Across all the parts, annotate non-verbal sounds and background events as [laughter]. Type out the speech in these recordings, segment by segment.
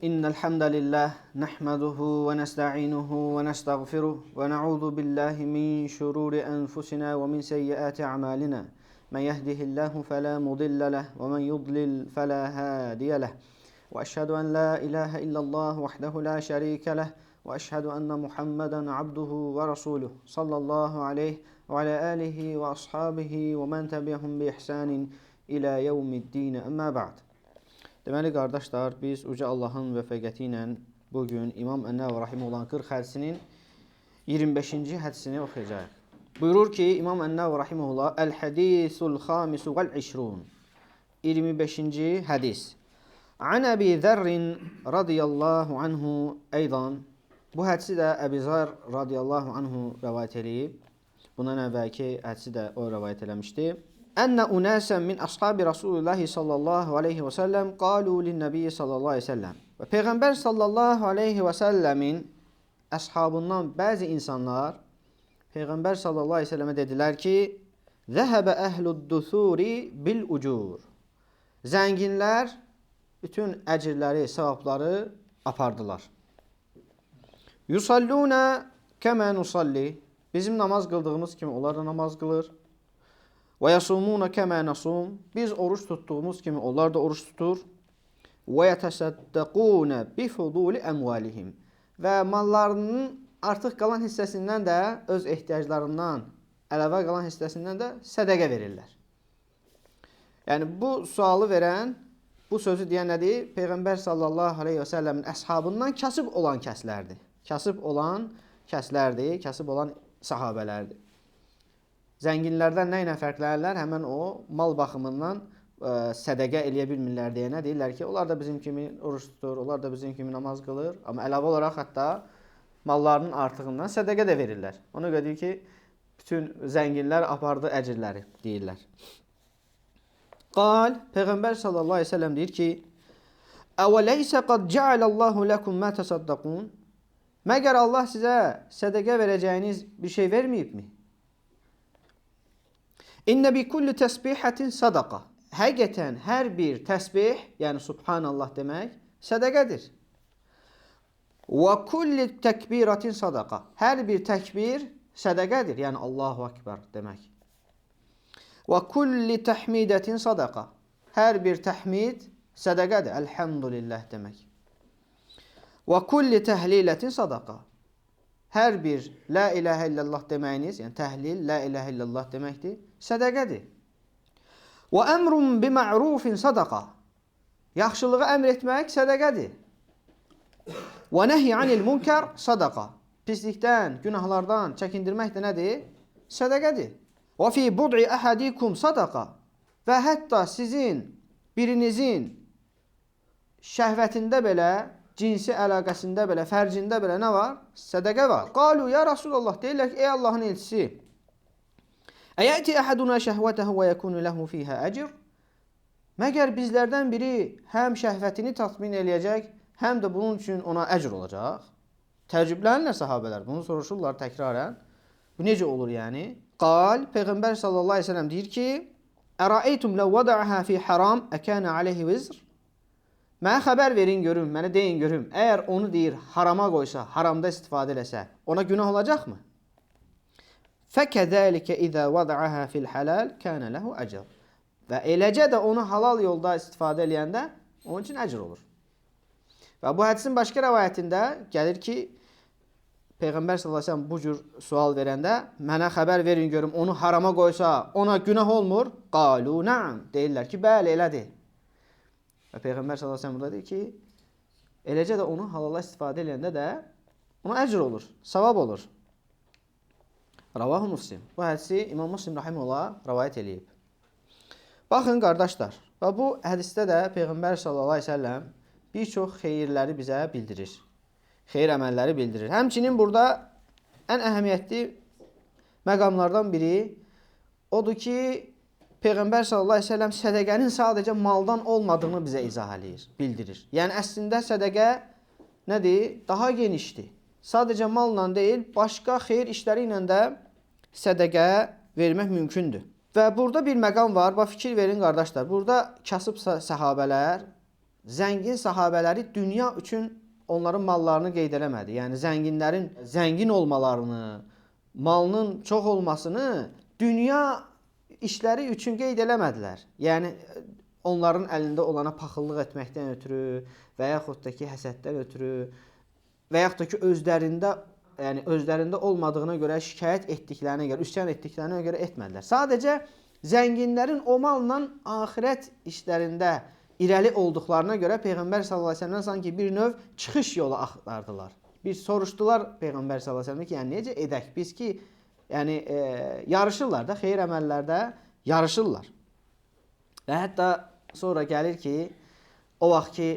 إن الحمد لله نحمده ونستعينه ونستغفره ونعوذ بالله من شرور أنفسنا ومن سيئات أعمالنا. من يهده الله فلا مضل له ومن يضلل فلا هادي له. وأشهد أن لا إله إلا الله وحده لا شريك له وأشهد أن محمدا عبده ورسوله صلى الله عليه وعلى آله وأصحابه ومن تبعهم بإحسان إلى يوم الدين. أما بعد Deməli qardaşlar, biz uca Allahın vəfəqəti ilə bu gün İmam Ən-Nəvvi rahimehullah 40 hədisinin 25-ci hədisini oxuyacağıq. Buyurur ki, İmam Ən-Nəvvi rahimehullah El-Hadisul Xamisu 20 25-ci hədis. An Əbi Zərrin radiyallahu anhu eydan Bu hədisi də Əbi Zər radiyallahu anhu rəvayət edib. Bundan əvvəlki hədisi də o rəvayət eləmişdi. Ənə unəsən min ashabi Rasulillahi sallallahu aleyhi və səlləm qalu linnəbiyyi sallallahu aleyhi və səlləm. Və Peyğəmbər sallallahu aleyhi və səlləmin əshabından bəzi insanlar Peyğəmbər sallallahu aleyhi və səlləmə dedilər ki, Zəhəbə əhlud dusuri bil ucur. Zənginlər bütün əcirləri, savabları apardılar. Yusalluna kəmə nusalli. Bizim namaz qıldığımız kimi onlar da namaz qılır. Və yasumuna kəmə nasum. Biz oruç tutduğumuz kimi onlar da oruç tutur. Və yətəsəddəquna bi fuduli əmvalihim. Və mallarının artıq qalan hissəsindən də öz ehtiyaclarından əlavə qalan hissəsindən də sədaqə verirlər. Yəni bu sualı verən, bu sözü deyən nədir? Peyğəmbər sallallahu əleyhi və səlləmin əshabından kasıb olan kəslərdir. Kasıb olan kəslərdir, kasıb olan sahabələrdir. Zənginlərdən nə ilə fərqlənirlər? Həmin o mal baxımından ə, sədaqə eləyə bilmirlər deyənə deyirlər ki, onlar da bizim kimi oruç tutur, onlar da bizim kimi namaz qılır, amma əlavə olaraq hətta mallarının artığından sədaqə də verirlər. Ona görə deyir ki, bütün zənginlər apardı əcirləri deyirlər. Qal Peyğəmbər sallallahu əleyhi və səlləm deyir ki: "Əvələysə qad cəalallahu lakum ma tasaddaqun?" Məgər Allah sizə sədaqə verəcəyiniz bir şey verməyibmi? İnnə bi kulli təsbihatin sadaqa. Həqiqətən hər bir təsbih, yəni subhanallah demək, sədaqədir. Və kulli təkbiratin sadaqa. Hər bir təkbir sədaqədir, yəni Allahu ekber demək. Və kulli təhmidətin sadaqa. Hər bir təhmid sədaqədir, elhamdülillah demək. Və kulli təhlilətin sadaqa. Hər bir la ilahə illallah deməyiniz, yəni təhlil la ilahə illallah deməkdir, sədaqədir. Və əmrun bi ma'rufin sadaqa. Yaxşılığı əmr etmək sədaqədir. Və nəhy anil munkar sadaqa. Pislikdən, günahlardan çəkindirmək də nədir? Sədaqədir. Və fi bud'i ahadikum sadaqa. Və hətta sizin birinizin şəhvətində belə cinsi əlaqəsində belə, fərcində belə nə var? Sədaqə var. Qalu ya Rasulullah deyirlər ki, ey Allahın elçisi, Əyəti əhəduna şəhvətəhu və yəkunu ləhu fiyhə əcr? Məgər bizlərdən biri həm şəhvətini tatmin eləyəcək, həm də bunun üçün ona əcr olacaq? Təəccüblənirlər sahabələr, bunu soruşurlar təkrarən. Bu necə olur yəni? Qal, Peyğəmbər sallallahu əleyhi və səlləm deyir ki: "Əraytum law wada'aha fi haram, akana alayhi vizr?" Mənə xəbər verin görüm, mənə deyin görüm. Əgər onu deyir harama qoysa, haramda istifadə eləsə, ona günah olacaqmı? Fəkəzəlikə izə vada'aha fil halal kana lahu əcr. Və eləcə də onu halal yolda istifadə eləyəndə onun üçün əcr olur. Və bu hədisin başqa rivayətində gəlir ki, Peyğəmbər sallallahu əleyhi və səlləm bu cür sual verəndə mənə xəbər verin görüm onu harama qoysa, ona günah olmur? Qalu na'am. Deyirlər ki, bəli, elədir. Və Peyğəmbər sallallahu əleyhi və səlləm burada deyir ki, eləcə də onu halala istifadə edəndə də ona əcr olur, savab olur. Ravahu Muslim. Bu hədisi İmam Muslim rahimehullah rivayet eləyib. Baxın qardaşlar, və bu hədisdə də Peyğəmbər sallallahu əleyhi və səlləm bir çox xeyirləri bizə bildirir. Xeyir əməlləri bildirir. Həmçinin burada ən əhəmiyyətli məqamlardan biri odur ki, Peyğəmbər sallallahu əleyhi və səlləm sədaqənin sadəcə maldan olmadığını bizə izah eləyir, bildirir. Yəni əslində sədaqə nədir? Daha genişdir. Sadəcə malla deyil, başqa xeyir işləri ilə də sədaqə vermək mümkündür. Və burada bir məqam var. Bax fikir verin qardaşlar. Burada kasıb səhabələr zəngin sahabeləri dünya üçün onların mallarını qeyd eləmədi. Yəni zənginlərin zəngin olmalarını, malının çox olmasını dünya işləri üçün qeyd eləmədilər. Yəni onların əlində olana paxıllıq etməkdən ötürü və yaxud da ki həsəddən ötürü və yaxud da ki özlərində yəni özlərində olmadığına görə şikayət etdiklərinə görə, üsyan etdiklərinə görə etmədilər. Sadəcə zənginlərin o malla axirət işlərində irəli olduqlarına görə Peyğəmbər sallallahu əleyhi və səlləmdən sanki bir növ çıxış yolu axtardılar. Bir soruşdular Peyğəmbər sallallahu əleyhi və səlləmə ki, yəni necə edək biz ki, yəni e, yarışırlar da xeyir əməllərdə yarışırlar. Və hətta sonra gəlir ki, o vaxt ki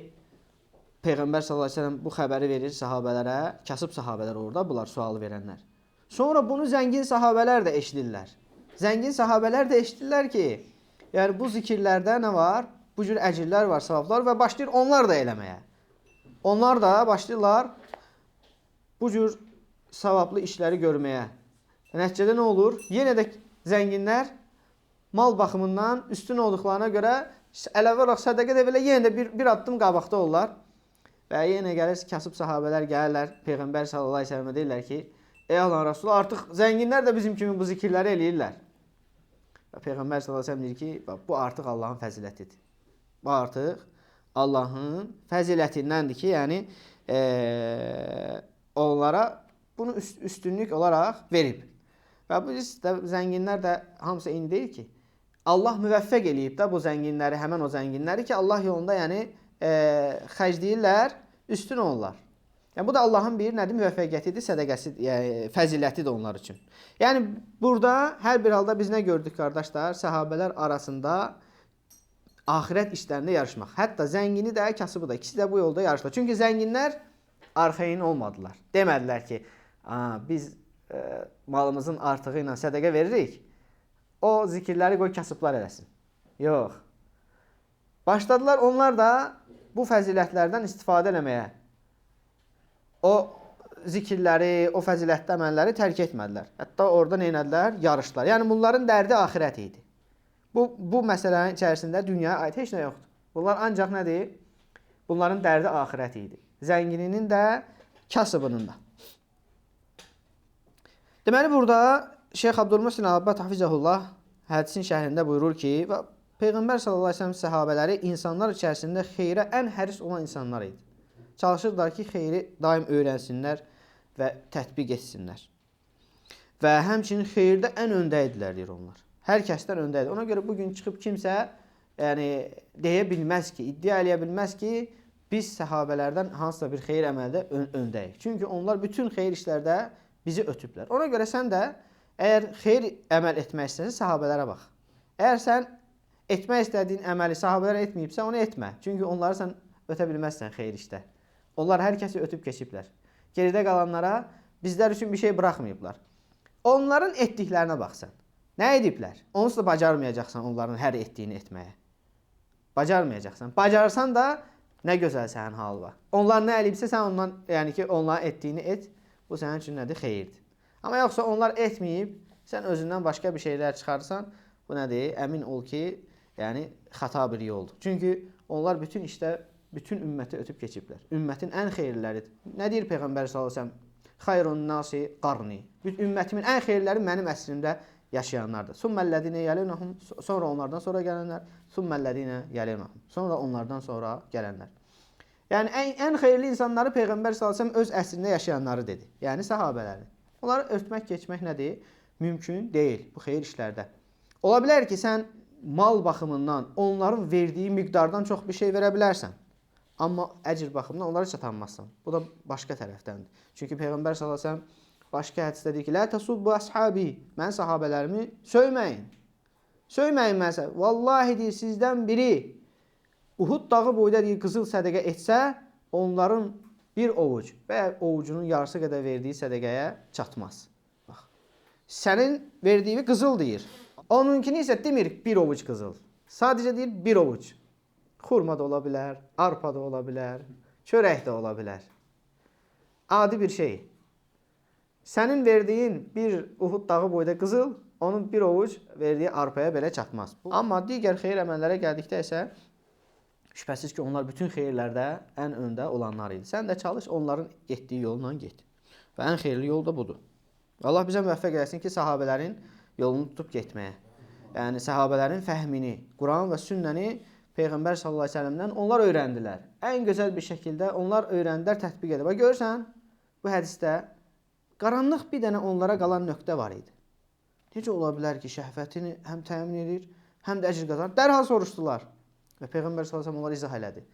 Peyğəmbər sallallahu əleyhi və səlləm bu xəbəri verir sahabelərə, kasıb sahabelər orada, bunlar sual verənlər. Sonra bunu zəngin sahabelər də eşidirlər. Zəngin sahabelər də eşidirlər ki, yəni bu zikirlərdə nə var? Bu cür əcrlər var, savablar və başlayır onlar da eləməyə. Onlar da başlayırlar bu cür savablı işləri görməyə. Nəticədə nə olur? Yenə də zənginlər mal baxımından üstün olduqlarına görə əlavə olaraq sədaqə də belə yenə də bir, bir addım qabaqda olurlar. Və yenə gəlir kasıb sahabelər gəlirlər Peyğəmbər sallallahu əleyhi və səlləmə deyirlər ki: "Ey Allahın Rəsulü, artıq zənginlər də bizim kimi bu zikirləri eləyirlər." Və Peyğəmbər sallallahu əleyhi və səlləm deyir ki, bu artıq Allahın fəzilətidir. Bu artıq Allahın fəzilətindəndir ki, yəni e, onlara bunu üst, üstünlük olaraq verib. Və bu də zənginlər də hamısı eyni deyil ki. Allah müvəffəq eləyib də bu zənginləri, həmin o zənginləri ki, Allah yolunda yəni e, xərcləyirlər üstün olurlar. Yəni bu da Allahın bir nədir müvəffəqiyyətidir, sədaqəsi, yəni fəzilətidir onlar üçün. Yəni burada hər bir halda biz nə gördük qardaşlar? Səhabələr arasında axirət işlərində yarışmaq. Hətta zəngini də, kasıbı da, ikisi də bu yolda yarışdılar. Çünki zənginlər arxayın olmadılar. Demədilər ki, biz e, malımızın artığı ilə sədaqə veririk. O zikirləri qoy kasıblar eləsin. Yox. Başladılar onlar da bu fəzilətlərdən istifadə eləməyə. O zikirləri, o fəzilətli əməlləri tərk etmədilər. Hətta orada nə etdilər? Yarışdılar. Yəni bunların dərdi axirət idi. Bu bu məsələnin içərisində dünyaya aid heç nə yoxdur. Bunlar ancaq nədir? Bunların dərdi axirət idi. Zəngininin də, kasıbının da. Deməli burada Şeyx Abdülmuhsin Abbad Hafizəhullah hədisin şərhində buyurur ki, Peyğəmbər sallallahu əleyhi və səlləm səhabələri insanlar içərisində xeyrə ən həris olan insanlar idi. Çalışırdılar ki, xeyri daim öyrənsinlər və tətbiq etsinlər. Və həmçinin xeyirdə ən öndə idilər deyir onlar. Hər kəsdən öndə idi. Ona görə bu gün çıxıb kimsə yəni deyə bilməz ki, iddia eləyə bilməz ki, biz səhabələrdən hansısa bir xeyir əməldə ön öndəyik. Çünki onlar bütün xeyir işlərdə bizi ötüblər. Ona görə sən də əgər xeyir əməl etmək istəsən, səhabələrə bax. Əgər sən etmək istədiyin əməli sahabələr etməyibsə, onu etmə. Çünki onları sən ötə bilməzsən xeyir işdə. Onlar hər kəsi ötüb keçiblər. Geridə qalanlara bizlər üçün bir şey buraxmayıblar. Onların etdiklərinə baxsan. Nə ediblər? Onsuz da bacarmayacaqsan onların hər etdiyini etməyə. Bacarmayacaqsan. Bacarsan da nə gözəl sənin halı var. Onlar nə elibsə sən ondan, yəni ki, onların etdiyini et. Bu sənin üçün nədir? Xeyirdir. Amma yoxsa onlar etməyib, sən özündən başqa bir şeylər çıxarırsan, bu nədir? Əmin ol ki, Yəni xəta bir yoldur. Çünki onlar bütün işdə bütün ümməti ötüb keçiblər. Ümmətin ən xeyirləridir. Nə deyir Peyğəmbər sallallahu əleyhi və səlləm? Xayrun nasi qarni. Ümmətimin ən xeyirləri mənim əsrimdə yaşayanlardır. Summellezine yelunhum sonra onlardan sonra gələnlər, summellezine yelunhum. Sonra onlardan sonra gələnlər. Yəni ən, ən xeyirli insanları Peyğəmbər sallallahu əleyhi və səlləm öz əsrində yaşayanları dedi. Yəni səhabələri. Onları ötmək, keçmək nədir? Mümkün deyil bu xeyir işlərdə. Ola bilər ki, sən mal baxımından onların verdiyi miqdardan çox bir şey verə bilərsən. Amma əcr baxımından onlara çatanmazsan. Bu da başqa tərəfdəndir. Çünki Peyğəmbər sallallahu əleyhi və səlləm başqa hədisdə deyir ki: "La tasubbu ashabi." Mən sahabelərimi söyməyin. Söyməyin mənsə. Vallahi deyir sizdən biri Uhud dağı boyda deyir qızıl sədaqə etsə, onların bir ovuc və ya ovucunun yarısı qədər verdiyi sədaqəyə çatmaz. Bax. Sənin verdiyi qızıl deyir. Onunkini isə demir bir ovuc qızıl. Sadəcə deyir bir ovuc. Xurma da ola bilər, arpa da ola bilər, çörək də ola bilər. Adi bir şey. Sənin verdiyin bir Uhud dağı boyda qızıl, onun bir ovuc verdiyi arpaya belə çatmaz. Amma digər xeyir əməllərə gəldikdə isə Şübhəsiz ki, onlar bütün xeyirlərdə ən öndə olanlar idi. Sən də çalış onların getdiyi yolla get. Və ən xeyirli yol da budur. Allah bizə müvəffəq eləsin ki, sahabələrin yolunu tutub getməyə. Yəni sahabələrin fəhmini, Quran və sünnəni Peyğəmbər sallallahu əleyhi və səlləmdən onlar öyrəndilər. Ən gözəl bir şəkildə onlar öyrəndilər, tətbiq edib. Bax görürsən, bu hədisdə qaranlıq bir dənə onlara qalan nöqtə var idi. Necə ola bilər ki, şəhvətini həm təmin edir, həm də əcr qazanır? Dərhal soruşdular. Və Peyğəmbər sallallahu əleyhi və səlləm onlara izah elədi.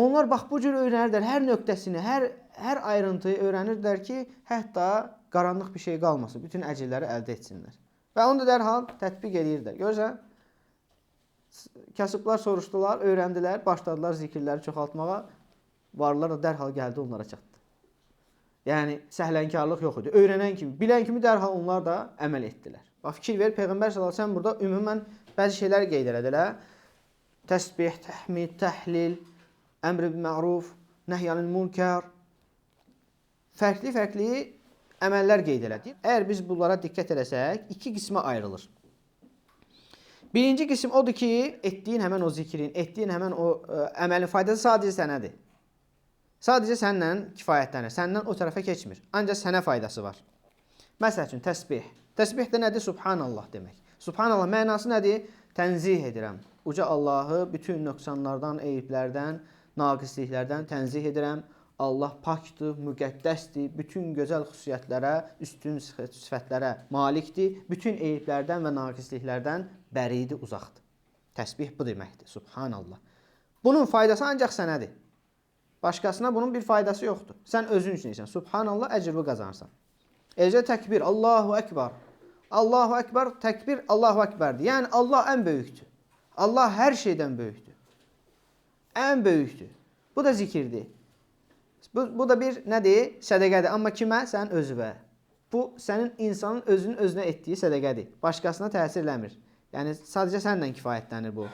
Onlar bax bu cür öyrənirdilər hər nöqtəsini, hər hər ayrıntıyı öyrənirdilər ki, hətta qaranlıq bir şey qalmasın, bütün əcrləri əldə etsinlər. Və onu da dərhal tətbiq edirdilər. Görürsən? Kasıblar soruşdular, öyrəndilər, başladılar zikirləri çoxaltmağa. Varlılar da dərhal gəldi onlara çatdı. Yəni səhlənkarlıq yox idi. Öyrənən kimi, bilən kimi dərhal onlar da əməl etdilər. Bax fikir ver, Peyğəmbər sallallahu əleyhi və səlləm burada ümumən bəzi şeylər qeyd elədilər. Təsbih, təhmid, təhlil, əmr bil ma'ruf, nəhy anil munkar. Fərqli-fərqli əməllər qeyd elədik. Əgər biz bunlara diqqət eləsək, iki qismə ayrılır. Birinci qism odur ki, etdiyin həmən o zikrin, etdiyin həmən o ə, əməlin faydası sadəcə sənədir. Sadəcə səndən kifayətlənir. Səndən o tərəfə keçmir. Ancaq sənə faydası var. Məsəl üçün təsbih. Təsbih də nədir? Subhanallah demək. Subhanallah mənası nədir? Tənzih edirəm. Uca Allahı bütün nöqsanlardan, eyiblərdən, naqisliklərdən tənzih edirəm. Allah pakdır, müqəddəsdir, bütün gözəl xüsusiyyətlərə, üstün sifətlərə malikdir, bütün eyiblərdən və naqisliklərdən bəridir, uzaqdır. Təsbih bu deməkdir. Subhanallah. Bunun faydası ancaq sənədir. Başqasına bunun bir faydası yoxdur. Sən özün üçün edirsən. Subhanallah əcrü qazanırsan. Eləcə təkbir, Allahu Ekber. Allahu Ekber, təkbir Allahu Ekberdir. Yəni Allah ən böyükdür. Allah hər şeydən böyükdür. Ən böyükdür. Bu da zikirdir. Bu, bu da bir nədir? Sədəqədir. Amma kimə? Sən özünə. Bu sənin insanın özünün özünə etdiyi sədəqədir. Başqasına təsir eləmir. Yəni sadəcə səndən kifayətlənir bu.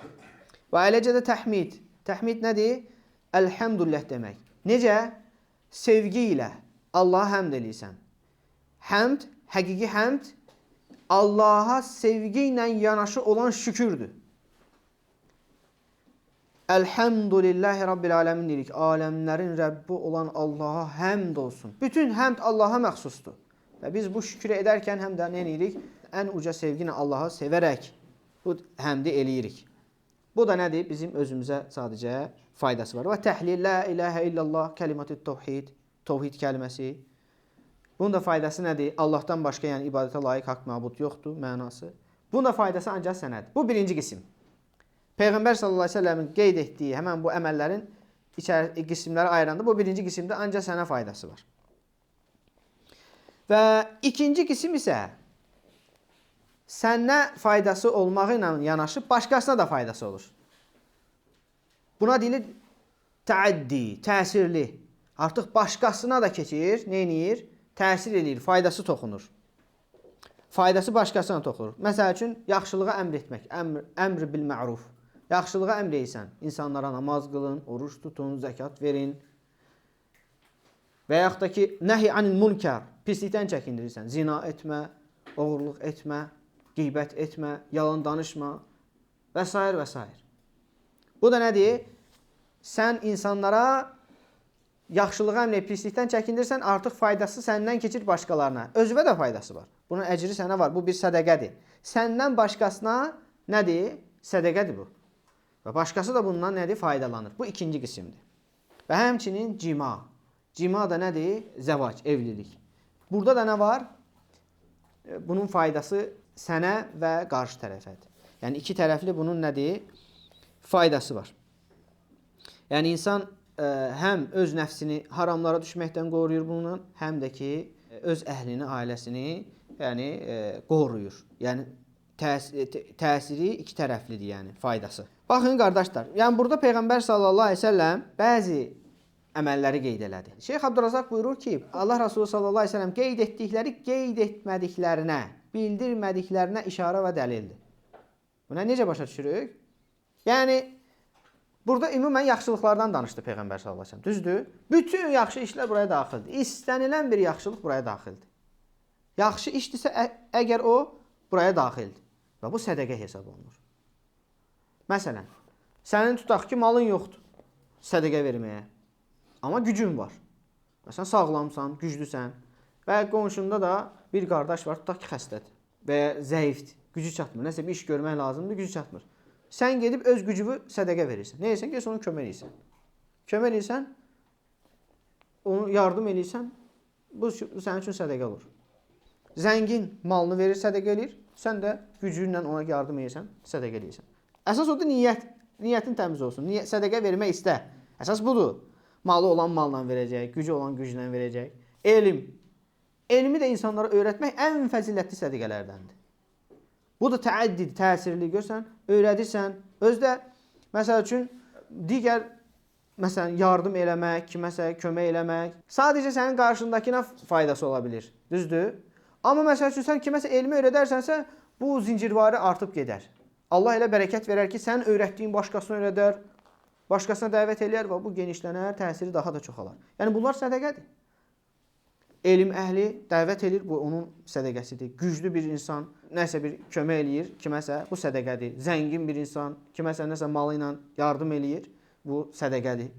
Və eləcə də təhmid. Təhmid nədir? Elhamdülillah demək. Necə? Sevgi ilə Allaha həmd eləyirsən. Həmd, həqiqi həmd Allaha sevgi ilə yanaşı olan şükürdür. Elhamdülillahi Rabbil alemin dedik. Aləmlərin Rəbbi olan Allaha həmd olsun. Bütün həmd Allaha məxsusdur. Və biz bu şükrü edərkən həm də nə edirik? Ən uca sevgi ilə Allahı sevərək bu həmdi eləyirik. Bu da nədir? Bizim özümüzə sadəcə faydası var. Və təhlil la ilahə illallah kəlimatü təvhid, təvhid kəlməsi. Bunun da faydası nədir? Allahdan başqa yəni ibadətə layiq haqq məbud yoxdur mənası. Bunun da faydası ancaq sənədir. Bu birinci qism. Peyğəmbər sallallahu əleyhi və səlləmin qeyd etdiyi həmin bu əməllərin içəri qismləri ayıranda bu birinci qismdə ancaq sənə faydası var. Və ikinci qism isə sənə faydası olmağı ilə yanaşı başqasına da faydası olur. Buna deyilir təaddi, təsirli. Artıq başqasına da keçir, nə edir? Təsir eləyir, faydası toxunur. Faydası başqasına toxunur. Məsəl üçün yaxşılığa əmr etmək, əmr, əmr bil ma'ruf. Yaxşılığa əmr edirsən. İnsanlara namaz qılın, oruç tutun, zəkat verin. Və yaxud da ki, nəhi anil munkar, pislikdən çəkindirirsən. Zina etmə, oğurluq etmə, qeybət etmə, yalan danışma və s. və s. Bu da nədir? Sən insanlara yaxşılığa əmr edib pislikdən çəkindirsən, artıq faydası səndən keçir başqalarına. Özünə də faydası var. Bunun əcri sənə var. Bu bir sədəqədir. Səndən başqasına nədir? Sədəqədir bu. Və başqası da bundan nədir? Faydalanır. Bu ikinci qismdir. Və həmçinin cima. Cima da nədir? Zəvac, evlilik. Burada da nə var? E, bunun faydası sənə və qarşı tərəfədir. Yəni iki tərəfli bunun nədir? Faydası var. Yəni insan ə, e, həm öz nəfsini haramlara düşməkdən qoruyur bununla, həm də ki e, öz əhlini, ailəsini yəni ə, qoruyur. Yəni təsiri, təsiri iki tərəflidir, yəni faydası. Baxın qardaşlar, yəni burada Peyğəmbər sallallahu əleyhi və səlləm bəzi əməlləri qeyd elədi. Şeyx Abdurrazaq buyurur ki, Allah Rasulü sallallahu əleyhi və səlləm qeyd etdikləri qeyd etmədiklərinə, bildirmədiklərinə işarə və dəlildir. Buna necə başa düşürük? Yəni burada ümumən yaxşılıqlardan danışdı Peyğəmbər sallallahu əleyhi və səlləm. Düzdür? Bütün yaxşı işlər buraya daxildir. İstənilən bir yaxşılıq buraya daxildir. Yaxşı işdirsə əgər o buraya daxildir və bu sədaqə hesab olunur. Məsələn, Sənin tutaq ki, malın yoxdur sədaqə verməyə. Amma gücün var. Məsələn, sağlamsan, güclüsən və qonşunda da bir qardaş var, tutaq ki, xəstədir və ya zəifdir, gücü çatmır. Nəsə bir iş görmək lazımdır, gücü çatmır. Sən gedib öz gücünü sədaqə verirsən. Nə edirsən? Gəl onu kömək edirsən. Kömək edirsən, onu yardım edirsən, bu, bu sənin üçün sədaqə olur. Zəngin malını verir, sədaqə eləyir. Sən də gücünlə ona yardım edirsən, sədaqə eləyirsən. Əsas odur niyyət. Niyyətin təmiz olsun. Niyyət sədaqə vermək istə. Əsas budur. Malı olan malla verəcək, gücü olan güclə verəcək. Elm. Elmi də insanlara öyrətmək ən fəzilətli sədaqələrdəndir. Bu da təəddid, təsirli görsən, öyrədirsən. Özdə məsəl üçün digər məsələn yardım eləmək, kiməsə kömək eləmək sadəcə sənin qarşındakına faydası ola bilər. Düzdür? Amma məsəl üçün sən kiməsə elmi öyrədərsənsə, bu zincirvarı artıb gedər. Allah elə bərəkət verər ki, sən öyrətdiyin başqasına öyrədər, başqasına dəvət eləyər və bu genişlənər, təsiri daha da çoxalar. Yəni bunlar sədaqədir. Elm əhli dəvət eləyir, bu onun sədaqəsidir. Güclü bir insan nəsə bir kömək eləyir, kiməsə bu sədaqədir. Zəngin bir insan kiməsə nəsə malı ilə yardım eləyir, bu sədaqədir.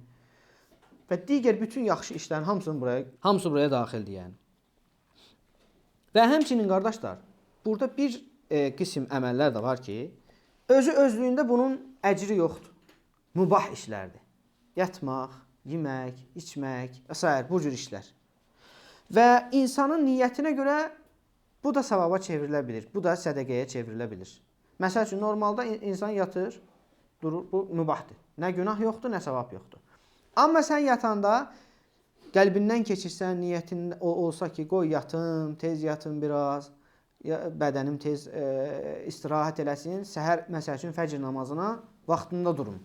Və digər bütün yaxşı işlərin hamısını buraya, hamısı buraya daxildir yəni. Və həmçinin qardaşlar, burada bir e, qism əməllər də var ki, özü özlüyündə bunun əcri yoxdur. Mübah işlərdir. Yatmaq, yemək, içmək və s. bu cür işlər. Və insanın niyyətinə görə bu da savaba çevrilə bilər. Bu da sədaqəyə çevrilə bilər. Məsəl üçün normalda insan yatır, durur, bu mübahdır. Nə günah yoxdur, nə savab yoxdur. Amma sən yatanda qəlbindən keçirsən, niyyətin olsa ki, qoy yatım, tez yatım biraz, bədənim tez e, istirahət eləsin, səhər məsəl üçün fəcr namazına vaxtında durum.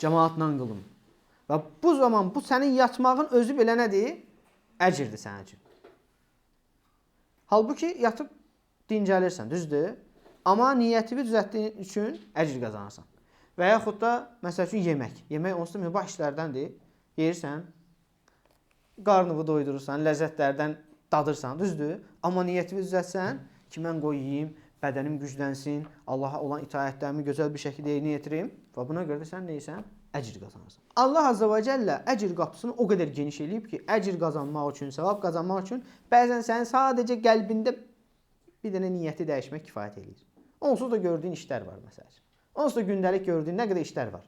Cəmaatla qılım. Və bu zaman bu sənin yatmağın özü belə nədir? Əcrdir sənin üçün. Halbuki yatıb dincəlirsən, düzdür? Amma niyyətini düzəltdiyin üçün əcr qazanırsan. Və yaxud da məsəl üçün yemək. Yemək onsuz da mübah işlərdəndir. Yeyirsən, qarnını doydurursan, ləzzətlərdən dadırsan, düzdür? Amma niyyətini düzəltsən ki, mən qoy yeyim, bədənim güclənsin, Allaha olan itaətlərimi gözəl bir şəkildə yerinə yetirim və buna görə də sən nəysən? Əcr qazanırsan. Allah Azza və Cəllə əcr qapısını o qədər geniş eləyib ki, əcr qazanmaq üçün, savab qazanmaq üçün bəzən sənin sadəcə qəlbində bir dənə niyyəti dəyişmək kifayət eləyir. Onsuz da gördüyün işlər var məsələn. Onsuz da gündəlik gördüyün nə qədər işlər var.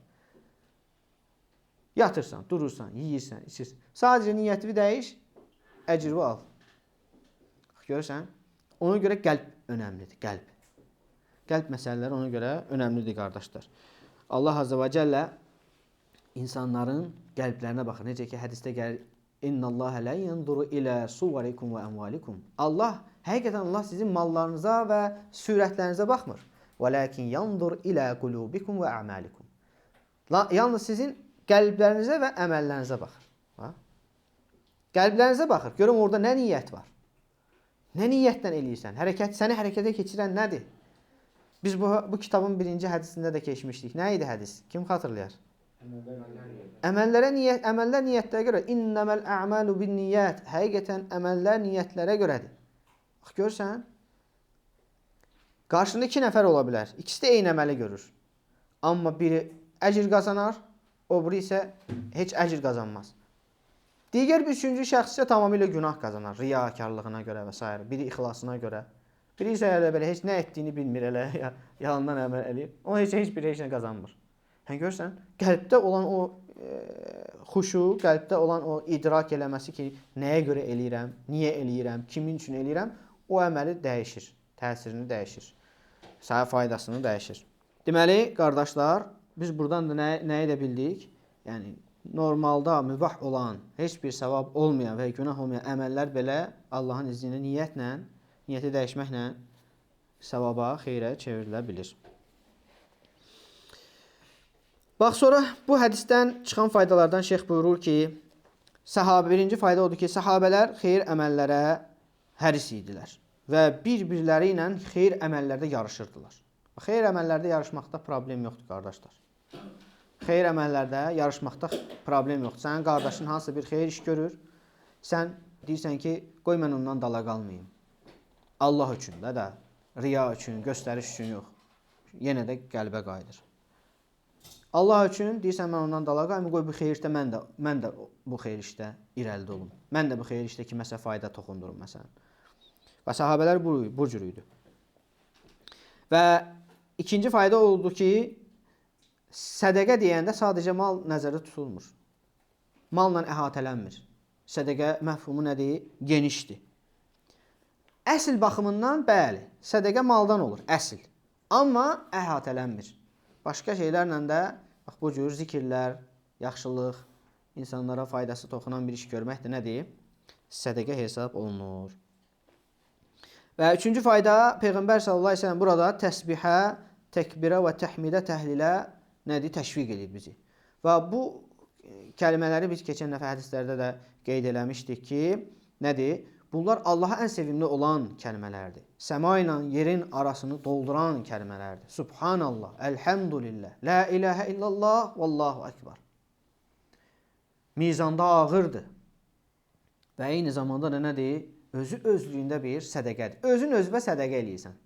Yatırsan, durursan, yeyirsən, içirsən. Sadəcə niyyətini dəyiş, əcri al. Görürsən? Ona görə qəlb önəmlidir, qəlb. Qəlb məsələləri ona görə önəmlidir qardaşlar. Allah Azza və Cəllə insanların qəlblərinə baxır. Necə ki hədisdə gəlir: "İnnallaha la yanzuru ila suvarikum və amvalikum." Allah həqiqətən Allah sizin mallarınıza və sürətlərinizə baxmır. "Velakin yanzur ila qulubikum və a'malikum." Yalnız sizin qəlblərinizə və əməllərinizə baxır. Ha? Qəlblərinizə baxır. Görüm orada nə niyyət var? Nə niyyətlə eləyirsən? Hərəkət səni hərəkətə keçirən nədir? Biz bu bu kitabın birinci hədisində də keçmişdik. Nə idi hədis? Kim xatırlayar? Əməllərə niyyət, əməllər niyyətlərə görə innəməl a'malu bin-niyyət. Həqiqətən əməllər niyyətlərə görədir. Bax görsən? Qarşında 2 nəfər ola bilər. İkisi də eyni əməli görür. Amma biri əcr qazanar, o biri isə heç əcr qazanmaz. Digər bir üçüncü şəxs isə tamamilə günah qazanar, riyakarlığına görə və s. Biri ixlasına görə. Biri isə elə belə heç nə etdiyini bilmir elə, [laughs] ya, yalandan əməl eləyir. O heç heç bir heç nə qazanmır. Hə görsən, qəlbdə olan o e, xuşu, qəlbdə olan o idrak eləməsi ki, nəyə görə eləyirəm, niyə eləyirəm, kimin üçün eləyirəm, o əməli dəyişir, təsirini dəyişir. Sənə faydasını dəyişir. Deməli, qardaşlar, biz burdan da nə, nəyi də bildik? Yəni normalda mübah olan, heç bir savab olmayan və günah olmayan əməllər belə Allahın izni ilə niyyətlə, niyyəti dəyişməklə savaba, xeyrə çevrilə bilir. Bax sonra bu hədisdən çıxan faydalardan şeyx buyurur ki, səhabə birinci fayda odur ki, səhabələr xeyir əməllərə həris idilər və bir-birləri ilə xeyir əməllərdə yarışırdılar. Xeyir əməllərdə yarışmaqda problem yoxdur qardaşlar. Xeyir əməllərdə yarışmaqda problem yoxdur. Sənin qardaşın hansısa bir xeyir iş görür, sən deyirsən ki, qoy mən ondan dala qalmayım. Allah üçün də də, riya üçün, göstəriş üçün yox. Yenə də qəlbə qayıdır. Allah üçün deyirsən mən ondan dala qaymı qoy bu xeyir işdə mən də mən də bu xeyir işdə irəlidə olum. Mən də bu xeyir işdə kiməsə fayda toxundurum məsələn. Və sahabelər bu bu cür idi. Və ikinci fayda oldu ki, sədaqə deyəndə sadəcə mal nəzərdə tutulmur. Malla əhatələnmir. Sədaqə məfhumu nədir? Genişdir. Əsl baxımından bəli, sədaqə maldan olur, əsl. Amma əhatələnmir. Başqa şeylərlə də bax bu cür zikirlər, yaxşılıq, insanlara faydası toxunan bir iş görmək də nədir? Sədaqə hesab olunur. Və üçüncü fayda Peyğəmbər sallallahu əleyhi və səlləm burada təsbihə, təkbirə və təhmidə təhlilə nədir? Təşviq edir bizi. Və bu e, kəlmələri biz keçən dəfə hədislərdə də qeyd eləmişdik ki, nədir? Bunlar Allaha ən sevimli olan kəlmələrdir. Səma ilə yerin arasını dolduran kəlmələrdir. Subhanallah, elhamdülillah, la ilahə illallah, vallahu ekber. Mizanda ağırdır. Və eyni zamanda da nədir? Özü özlüyündə bir sədəqədir. Özün özünə sədəqə eləyirsən.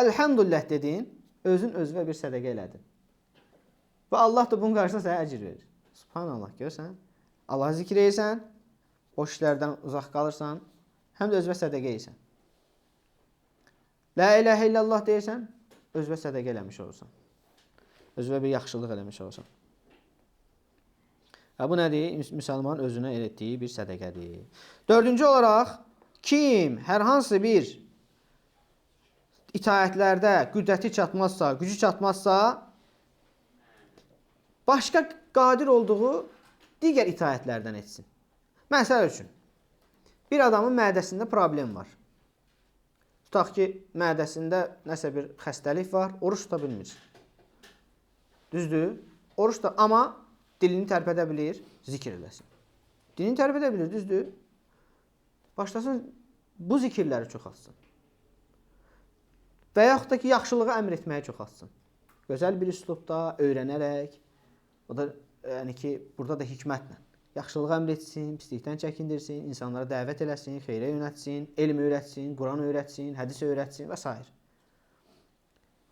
Elhamdülillah dedin, özün özünə bir sədəqə elədin. Və Allah da bunun qarşısında sənə əcr verir. Subhanallah, görsən? Allah zikr edirsən, boş işlərdən uzaq qalırsan, həm də özünə sədəqə edirsən. La ilahə illallah deyirsən, özünə sədəqə eləmiş olursan. Özünə bir yaxşılıq eləmiş olursan. Və bu nədir? Müsəlman özünə etdiyi bir sədəqədir. Dördüncü olaraq kim hər hansı bir itaətlərdə qüdrəti çatmazsa, gücü çatmazsa, başqa qadir olduğu digər itaətlərdən etsin. Məsəl üçün, bir adamın mədəsində problem var. Tutaq ki, mədəsində nəsə bir xəstəlik var, oruç tuta bilmir. Düzdür? Oruç da, amma dilini tərpədə bilir, zikr eləsin. Dilini tərpədə bilir, düzdür? Başlasın bu zikirləri çoxaltsın. Və yaxud da ki, yaxşılığı əmr etməyə çoxaltsın. Gözəl bir üslubda, öyrənərək, o da yəni ki, burada da hikmətlə. Yaxşılığı əmr etsin, pislikdən çəkindirsin, insanlara dəvət eləsin, xeyrə yönətsin, elm öyrətsin, Quran öyrətsin, hədis öyrətsin və s.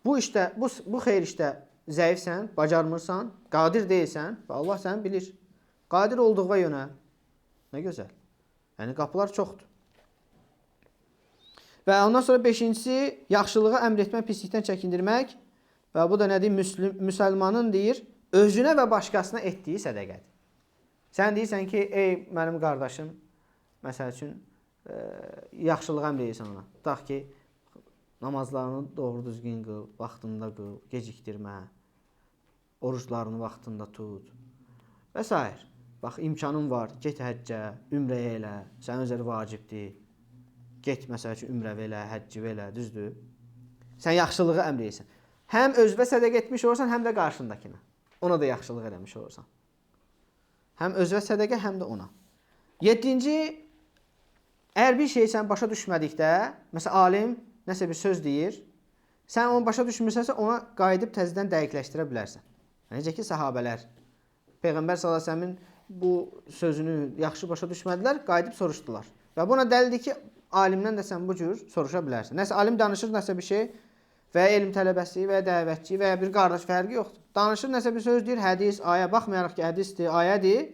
Bu işdə, bu, bu xeyir işdə zəifsən, bacarmırsan, qadir deyilsən və Allah səni bilir. Qadir olduğuna yönəl. Nə gözəl. Yəni qapılar çoxdur. Və ondan sonra beşincisi yaxşılığı əmr etmək, pislikdən çəkindirmək və bu da nədir? Müslüm, müsəlmanın deyir, özünə və başqasına etdiyi sədəqədir. Sən deyirsən ki, ey mənim qardaşım, məsəl üçün e, yaxşılıq əmr edirsən ona. Tutaq ki, namazlarını doğru düzgün qıl, vaxtında qıl, gecikdirmə. Oruclarını vaxtında tut. Və s. Bax, imkanın var, get həccə, ümrəyə elə, sənin üzəri vacibdir. Get məsəl üçün ümrə elə, həcci elə, düzdür? Sən yaxşılığı əmr edirsən. Həm özünə sədəqə etmiş olursan, həm də qarşındakına. Ona da yaxşılıq eləmiş olursan. Həm özünə sədəqə, həm də ona. 7-ci əgər bir şeyi sən başa düşmədikdə, məsələn alim nəsə bir söz deyir, sən onu başa düşmürsənsə, ona qayıdıb təzədən dəqiqləşdirə bilərsən. Necə ki sahabelər Peyğəmbər sallallahu əleyhi və səlləmin bu sözünü yaxşı başa düşmədilər, qayıdıb soruşdular. Və buna dəlildir ki, alimdən də sən bu cür soruşa bilərsən. Nəsə alim danışır nəsə bir şey və ya elm tələbəsi və ya dəvətçi və ya bir qardaş fərqi yoxdur. Danışır nəsə bir söz deyir, hədis, ayə, baxmayaraq ki, hədisdir, ayədir.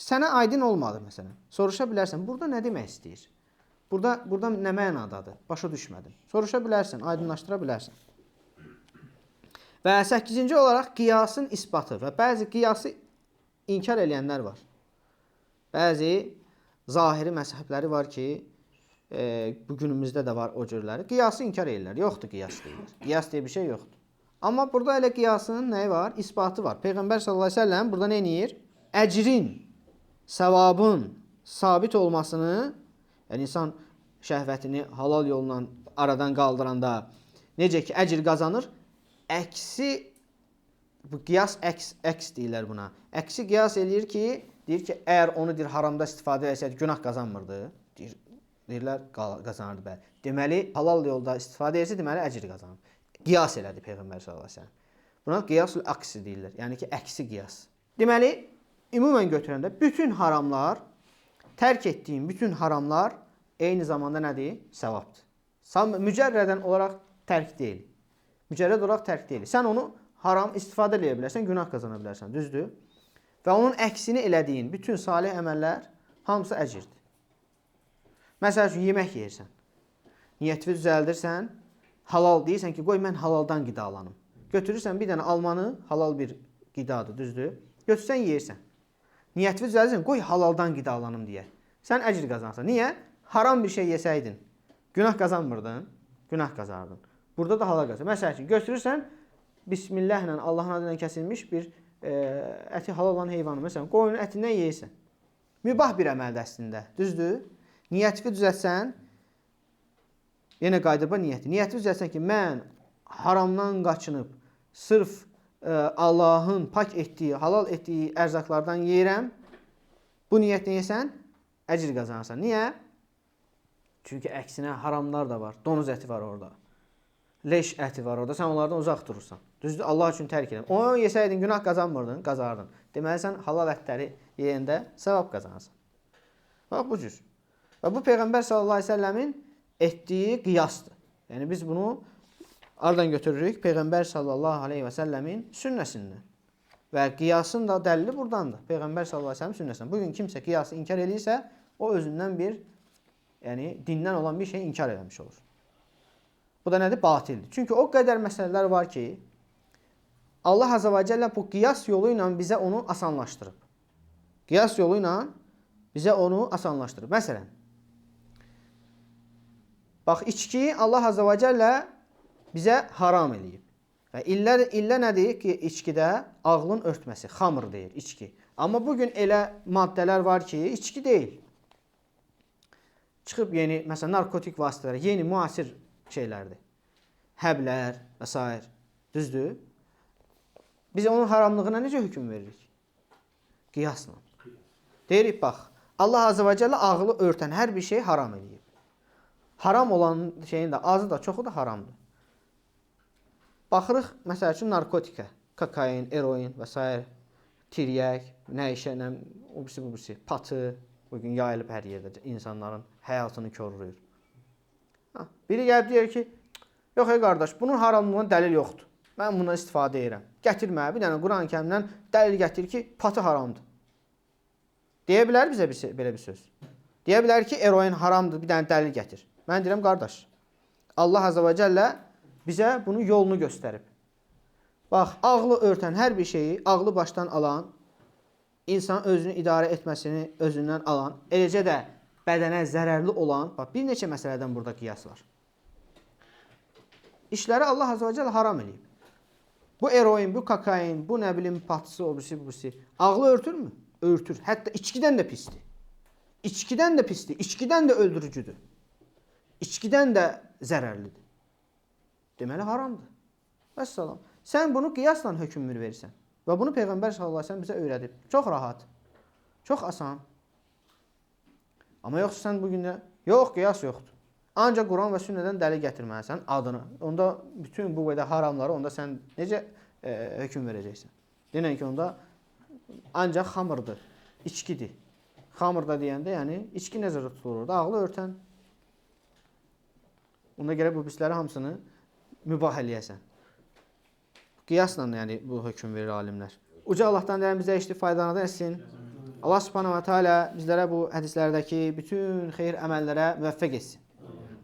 Sənə aydın olmadı məsələn. Soruşa bilərsən, burada nə demək istəyir? Burada burada nə mənadadır? Başa düşmədim. Soruşa bilərsən, aydınlaşdıra bilərsən. Və 8-ci olaraq qiyasın isbatı və bəzi qiyası inkar eləyənlər var. Bəzi zahiri məzhəbləri var ki, e, bu günümüzdə də var o cürləri. Qiyası inkar edirlər. Yoxdur qiyas deyirlər. Qiyas deyə bir şey yoxdur. Amma burada elə qiyasın nəyi var? İsbatı var. Peyğəmbər sallallahu əleyhi və səlləm burada nə edir? Əcrin, savabın sabit olmasını, yəni insan şəhvətini halal yolla aradan qaldıranda necə ki əcr qazanır, əksi bu qiyas əks əks deyirlər buna. Əksi qiyas eləyir ki, deyir ki, əgər onu deyir haramda istifadə etsəydi günah qazanmırdı. Deyir deyirlər qazanırdı bəli. Deməli halal yolda istifadə etsə deməli əcr qazanır. Qiyas elədi peyğəmbər sallallahu əleyhi və səlləm. Buna qiyasul aksi deyirlər. Yəni ki, əksi qiyas. Deməli ümumən götürəndə bütün haramlar tərk etdiyin bütün haramlar eyni zamanda nədir? Savabdır. Mücərrədən olaraq tərk deyil. Mücərrəd olaraq tərk deyil. Sən onu haram istifadə edə bilərsən, günah qazana bilərsən, düzdür? Və onun əksini elədiyin bütün salih əməllər hamısı əcirdir. Məsəl üçün yemək yeyirsən. Niyyətini düzəldirsən, halal deyirsən ki, qoy mən halaldan qidalanım. Götürürsən bir dənə almanı, halal bir qidadır, düzdür? Götürsən yeyirsən. Niyyətini düzəldirsən, qoy halaldan qidalanım deyə. Sən əcr qazanırsan. Niyə? Haram bir şey yesəydin, günah qazanmırdın, günah qazanırdın. Burada da halal qazan. Məsəl üçün götürürsən Bismillahla Allahın adı ilə kəsilmiş bir e, əti halal olan heyvanı, məsələn, qoyunun ətindən yeyirsən. Mübah bir əməldir əslində, düzdür? Niyyətini düzəltsən, yenə qayıdıb niyyəti. Niyyəti düzəltsən ki, mən haramdan qaçınıb sırf e, Allahın pak etdiyi, halal etdiyi ərzaqlardan yeyirəm. Bu niyyətlə yesən, əcr qazanırsan. Niyə? Çünki əksinə haramlar da var. Donuz əti var orada. Leş əti var orada. Sən onlardan uzaq durursan. Düzdür? Allah üçün tərk edən. Onu yesəydin günah qazanmırdın, qazardın. Deməli sən halal ətləri yeyəndə savab qazanırsan. Bax bu cür. Və bu peyğəmbər sallallahu əleyhi və səlləmin etdiyi qiyasdır. Yəni biz bunu hardan götürürük? Peyğəmbər sallallahu əleyhi və səlləmin sünnəsindən. Və qiyasın da dəlili burdandır. Peyğəmbər sallallahu əleyhi və səlləm sünnəsindən. Bu gün kimsə qiyası inkar edirsə, o özündən bir yəni dindən olan bir şey inkar etmiş olur. Bu da nədir? Batildir. Çünki o qədər məsələlər var ki, Allah Azza və Cəllə bu qiyas yolu ilə bizə onu asanlaşdırıb. Qiyas yolu ilə bizə onu asanlaşdırıb. Məsələn, bax içki Allah Azza və Cəllə bizə haram eləyib. Və illə illə nədir ki, içkidə ağlın örtməsi, xamr deyir içki. Amma bu gün elə maddələr var ki, içki deyil. Çıxıb yeni, məsələn, narkotik vasitələr, yeni müasir şeylərdir. Həblər və s. Düzdür? Biz onun haramlığına necə hökm veririk? Qiyasla. Deyirik bax, Allah Azza və Cəllə ağlı örtən hər bir şey haram eləyib. Haram olan şeyin də azı da, çoxu da haramdır. Baxırıq məsəl üçün narkotikə, kokain, eroin və s. tiryək, nə işə, nə o birisi bu birisi, patı bu gün yayılıb hər yerdə insanların həyatını korlayır. Ha, biri gəlib deyir ki, yox ey qardaş, bunun haramlığına dəlil yoxdur. Mən bundan istifadə edirəm. Gətirmə, bir dənə Quran-Kərimdən dəlil gətir ki, patı haramdır. Deyə bilər bizə bir, belə bir söz. Deyə bilər ki, eroin haramdır, bir dənə dəlil gətir. Mən deyirəm, qardaş, Allah Azza və Cəllə bizə bunun yolunu göstərib. Bax, ağlı örtən hər bir şeyi ağlı başdan alan, insan özünü idarə etməsini özündən alan, eləcə də bədənə zərərli olan, bax bir neçə məsələdən burada qiyas var. İşləri Allah Azza və Cəllə haram eləyib. Bu eroin, bu kokain, bu nə bilim patısı, o birisi, bu birisi ağlı örtürmü? Örtür. Hətta içkidən də pisdir. İçkidən də pisdir. İçkidən də öldürücüdür. İçkidən də zərərlidir. Deməli haramdır. Vəssalam. Sən bunu qiyasla hökm verirsən. Və bunu Peyğəmbər sallallahu əleyhi və səlləm bizə öyrədib. Çox rahat. Çox asan. Amma yoxsa sən bu gün də yox, qiyas yoxdur. Ancaq Quran və sünnədən dəlil gətirməlisən adını. Onda bütün bu qədər haramları onda sən necə e, hökm verəcəksən? Denən ki, onda ancaq xamırdır, içkidir. Xamırda deyəndə, yəni içki nəzərdə tutulur ağlı örtən. Ona görə bu bisləri hamısını mübah eləyəsən. Qiyasla yəni bu hökm verir alimlər. Uca Allahdan deyən bizə işli faydalanan etsin. Allah Subhanahu va Taala bizlərə bu hədislərdəki bütün xeyir əməllərə müvəffəq etsin.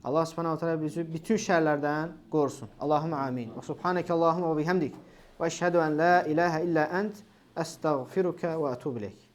Allah Subhanahu va Taala bizi bütün şərlərdən qorusun. Allahumma amin. Və subhanaka Allahumma və bihamdik və əşhədu en la ilahe illa ent əstəğfiruka və etûbü ileyk.